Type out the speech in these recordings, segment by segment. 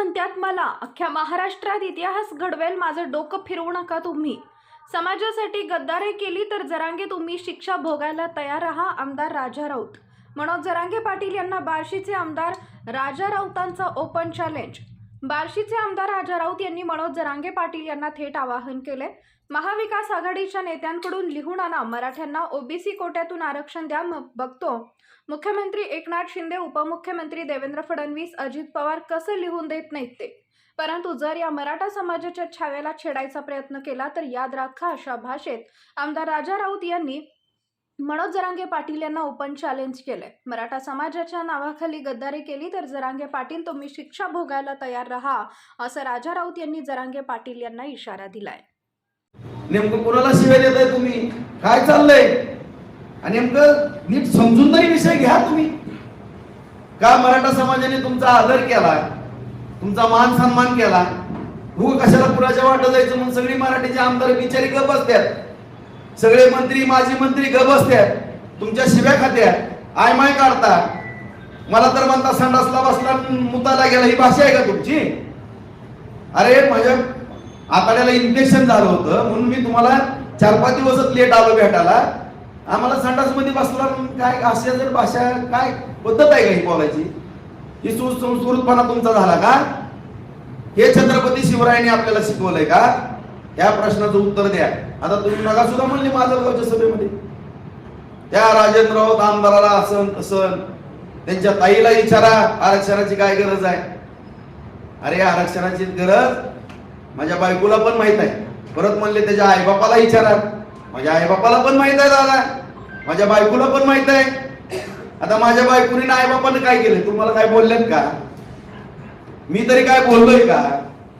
म्हणतात मला अख्ख्या महाराष्ट्रात इतिहास घडवेल माझं डोकं फिरवू नका तुम्ही. समाजासाठी गद्दारे केली तर जरांगे तुम्ही शिक्षा भोगायला तयार राहा आमदार राजा राऊत. मनोज जरांगे पाटील यांना बार्शीचे आमदार राजा राऊतांचा ओपन चॅलेंज बार्शीचे आमदार राजा राऊत यांनी मनोज जरांगे पाटील यांना थेट आवाहन केले. महाविकास आघाडीच्या नेत्यांकडून लिहून आणा मराठ्यांना ओबीसी कोट्यातून आरक्षण द्या मग बघतो. मुख्यमंत्री एकनाथ शिंदे उपमुख्यमंत्री देवेंद्र फडणवीस अजित पवार कसं लिहून देत नाहीत ते? परंतु जर या मराठा समाजाच्या छाव्याला छेडायचा प्रयत्न केला तर याद राखा अशा भाषेत आमदार राजा राऊत यांनी मनोज जरांगे पाटील यांना ओपन चॅलेंज केलंय. मराठा समाजाच्या नावाखाली गद्दारी केली तर जरांगे पाटील तुम्ही शिक्षा भोगायला तयार राहा असं राजा राऊत यांनी जरांगे पाटील यांना इशारा दिलाय. नेमकं कोणाला शिवाय देताय तुम्ही? काय चाललंय? आणि नेमकं नीट समजून नाही विषय घ्या तुम्ही. का मराठा समाजाने तुमचा आदर केला? तुमचा मान सन्मान केला? हो कशाला पुराच्या वाटत जायचं म्हणून सगळी मराठीचे आमदार बिचारी गप असतात सगळे मंत्री माजी मंत्री ग बसत्यात तुमच्या शिव्या खात्यात आय माय काढता. मला तर म्हणता संडासला बसला मुताला गेला. ही भाषा आहे का तुमची? अरे माझ्या आताड्याला इन्फेक्शन झालं होतं. म्हणून मी तुम्हाला चार पाच दिवसच लेट आलो भेटायला. आम्हाला संडासमध्ये बसला काय अशा जर भाषा काय पद्धत आहे का ही बोलायची? ही सुसंस्कृतपणा तुमचा झाला का? हे छत्रपती शिवरायांनी आपल्याला शिकवलंय का? या प्रश्नाचं उत्तर द्या. आता तुम्ही नका सुद्धा म्हणले माजलगावच्या सभेमध्ये. त्या राजेंद्र राऊत आमदाराला असं तसं त्यांच्या ताईला विचारा आरक्षणाची काय गरज आहे? अरे आरक्षणाची गरज माझ्या बायकोला पण माहीत आहे. परत म्हणले त्याच्या आईबापाला विचारा माझ्या आईबापाला पण माहीत आहे दादा. माझ्या बायकोला पण माहीत आहे. आता माझ्या बायकोने आईबापाने काय केलं? तुम्हाला काय बोललेत का? मी तरी काय बोललोय का?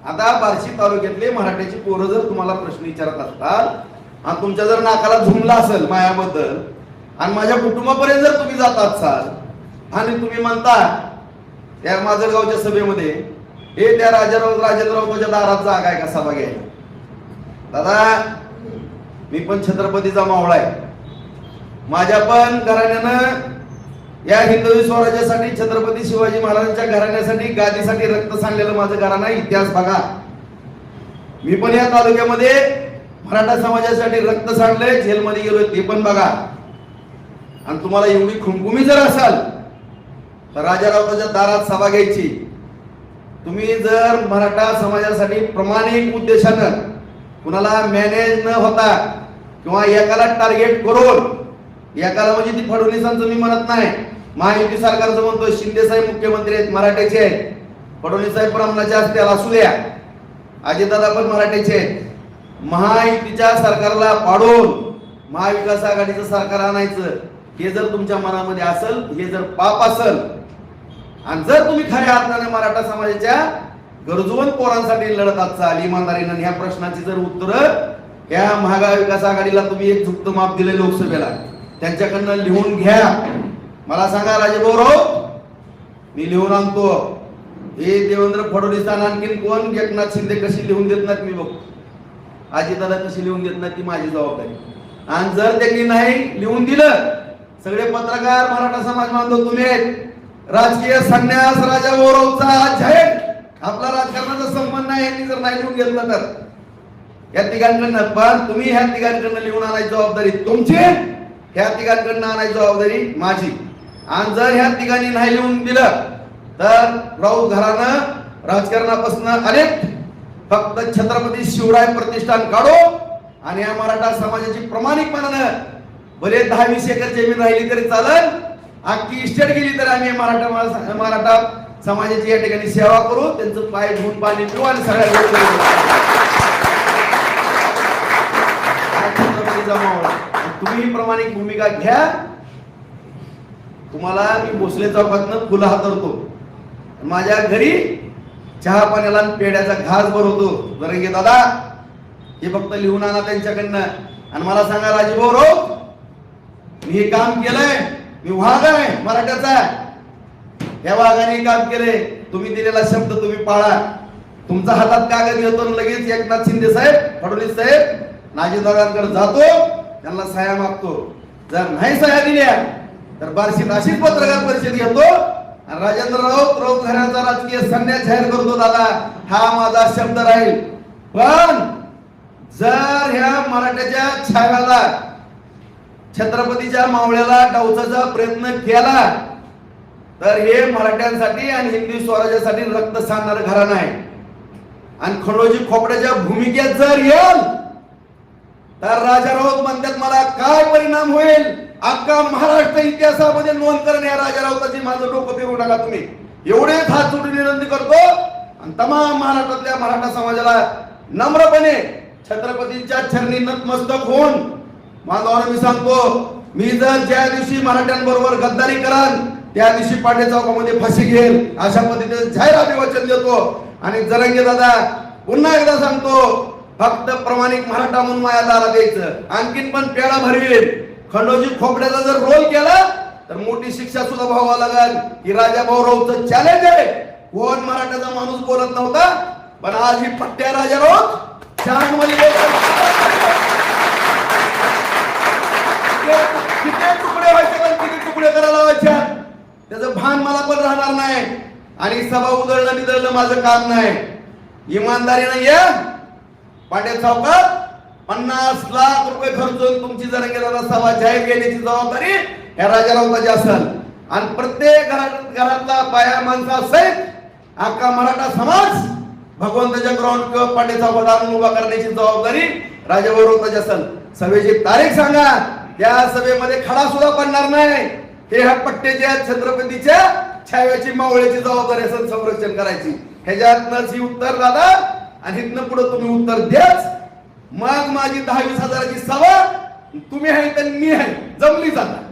आता बार्शी तालुक्यातले मराठ्याची पोरं जर तुम्हाला प्रश्न विचारत असतात आणि तुमच्या जर नाकाला झुमला असेल मायाबद्दल आणि माझ्या कुटुंबापर्यंत जर तुम्ही जात असाल आणि तुम्ही म्हणता त्या माजलगावच्या सभेमध्ये हे त्या राजाराव राजेंद्ररावच्या दारात जागा आहे का सभा घ्यायला? दादा मी पण छत्रपतीचा मावळा आहे. माझ्या पण घराण्यानं या हिंदवी स्वराज्यासाठी छत्रपती शिवाजी महाराजांच्या घराण्यासाठी गादीसाठी रक्त सांडलेलं माझं घराणा इतिहास बघा. मी पण या तालुक्यामध्ये मराठा समाजासाठी रक्त सांडलंय जेलमध्ये गेलोय ते पण बघा. आणि तुम्हाला एवढी खुमखुमी जर असाल तर राजारावताच्या दारात सभा घ्यायची. तुम्ही जर मराठा समाजासाठी प्रामाणिक उद्देशानं कुणाला मॅनेज न होता किंवा एकाला टार्गेट करून एकाला म्हणजे ती फडणवीसांचं मी म्हणत नाही. महायुती सरकारचं म्हणतो शिंदे साहेब मुख्यमंत्री आहेत मराठ्याचे आहेत. फडणवीस साहेब ब्राह्मणाचे असतील असू द्या. अजितदादा पण मराठ्याचे आहेत. महायुतीच्या सरकारला पाडून महाविकास आघाडीचं सरकार आणायचं हे जर तुमच्या मनामध्ये असेल हे जर पाप असेल आणि जर तुम्ही खऱ्या अर्थाने मराठा समाजाच्या गरजवंत पोरांसाठी लढत असाल इमानदारीनं ह्या प्रश्नाची जर उत्तर या महाविकास आघाडीला तुम्ही एक झुकतं माप दिले लोकसभेला. त्यांच्याकडनं लिहून घ्या. मला सांगा राजेभाऊराव मी लिहून आणतो. हे देवेंद्र फडणवीसांना आणखीन कोण एकनाथ शिंदे कशी लिहून देत नाहीत मी बघतो आजीदादा कशी लिहून देत नाहीत ती माझी जबाबदारी. आणि जर त्यांनी नाही लिहून दिलं सगळे पत्रकार मराठा समाज बांधव तुम्ही राजकीय संन्यास राजा गौरवचा जाहीर आपला राजकारणाचा संबंध नाही यांनी जर नाही लिहून घेतलं तर. या तिघांकडनं पण तुम्ही ह्या तिघांकडनं लिहून आणायची जबाबदारी तुमची. ह्या तिघांकडनं आणायची जबाबदारी माझी. आणि जर ह्या तिघांनी नाही लिहून दिलं तर राऊत घरानं राजकारणापासून अनेक फक्त छत्रपती शिवराय प्रतिष्ठान काढो. आणि या मराठा समाजाची प्रामाणिकपणानं भले दहा वीस एकर जमीन राहिली तरी चालत अख्खी इस्टेट गेली तर आम्ही मराठा मराठा समाजाची या ठिकाणी सेवा करू. त्यांचं पाय धुवून पाणी पिऊ आणि सगळ्या गोष्टी करू. तुम्ही ही प्रमाणिक भूमिका घ्या. तुम्हाला मी भोसले चौकातनं फुलं हातरतो माझ्या घरी चहा पाण्याला पेड्याचा घास भरवतो. जरंगे दादा? हे फक्त लिहून आणा त्यांच्याकडनं. आणि मला सांगा राजीभाऊ रो मी हे काम केलंय. मी वाघ आहे मराठ्याचा या वाघाने काम केलंय. तुम्ही दिलेला शब्द तुम्ही पाळा. तुमचा हातात कागद येतो लगेच एकनाथ शिंदे साहेब फडणवीस साहेब नाजीदारांकडे जातो त्यांना सह्या मागतो. जर नाही सह्या दिल्या तर बार्शीत अशीच पत्रकार परिषद घेतो. आणि राजेंद्र राऊत राऊत घराचा राजकीय संन्यास जाहीर करतो दादा. हा माझा शब्द राहील. पण जर ह्या मराठ्याच्या छाव्याला छत्रपतीच्या मावळ्याला डावचाचा प्रयत्न केला तर हे मराठ्यांसाठी आणि हिंदवी स्वराज्यासाठी रक्त सांगणारं घराणं आहे. आणि खडोजी खोपड्याच्या भूमिकेत जर येईल तर राजा राऊत म्हणतात मला काय परिणाम होईल? अख्खा महाराष्ट्र इतिहासामध्ये नोंद करणे या राजा राऊताची माझं डोकं फिरू नका तुम्ही. एवढेच हात जोडून विनंती करतो. आणि तमाम महाराष्ट्रातल्या मराठा समाजाला नम्रपणे छत्रपतींच्या चरणी नतमस्तक होऊन माझा मी सांगतो मी जर ज्या दिवशी मराठ्यांबरोबर गद्दारी कराल त्या दिवशी पाटे चौकामध्ये फाशी घेईल. अशा पद्धतीने जाहीर अभिवचन देतो. आणि जरंगे दादा पुन्हा एकदा सांगतो फक्त प्रमाणिक मराठा म्हणून माया दारा द्यायचं आणखीन पण पेडा भरवेल खंडोजी खोपड्याचा जर रोल केला तर मोठी शिक्षा सुद्धा भावा लागेल. की राजा भाऊरावचं चॅलेंज आहे. कोण मराठाचा माणूस बोलत नव्हता पण आज ही पट्ट्या राजा राऊत चार किती तुकडे व्हायचे पण किती तुकडे करायला लावायच्या त्याचं भान मला पण राहणार नाही. आणि सभा उधळणं निधळणं माझं काम नाही. इमानदारीनं या पांडे सावकार पन्नास लाख रुपये खर्चून तुमची जर गेला सभा जाहीर केल्याची जबाबदारी या राजा राऊताची असेल. आणि प्रत्येक घरात घरातला बाया माणसा सहित अख्खा मराठा समाज भगवंताच्या ग्राउंड कप पांडे चौकात आणून उभा करण्याची जबाबदारी राजा राऊताची असेल. सभेची तारीख सांगा. त्या सभेमध्ये खडा सुद्धा पडणार नाही. हे ह्या पट्टेच्या छत्रपतीच्या छाव्याची मावळ्याची जबाबदारी असेल संरक्षण करायची. ह्याच्यातनंच ही उत्तर दादा आणि इथनं पुढे तुम्ही उत्तर द्याच. मग माझी दहावीस हजाराची सवा तुम्ही आहे तर मी आहे. जमली जाता.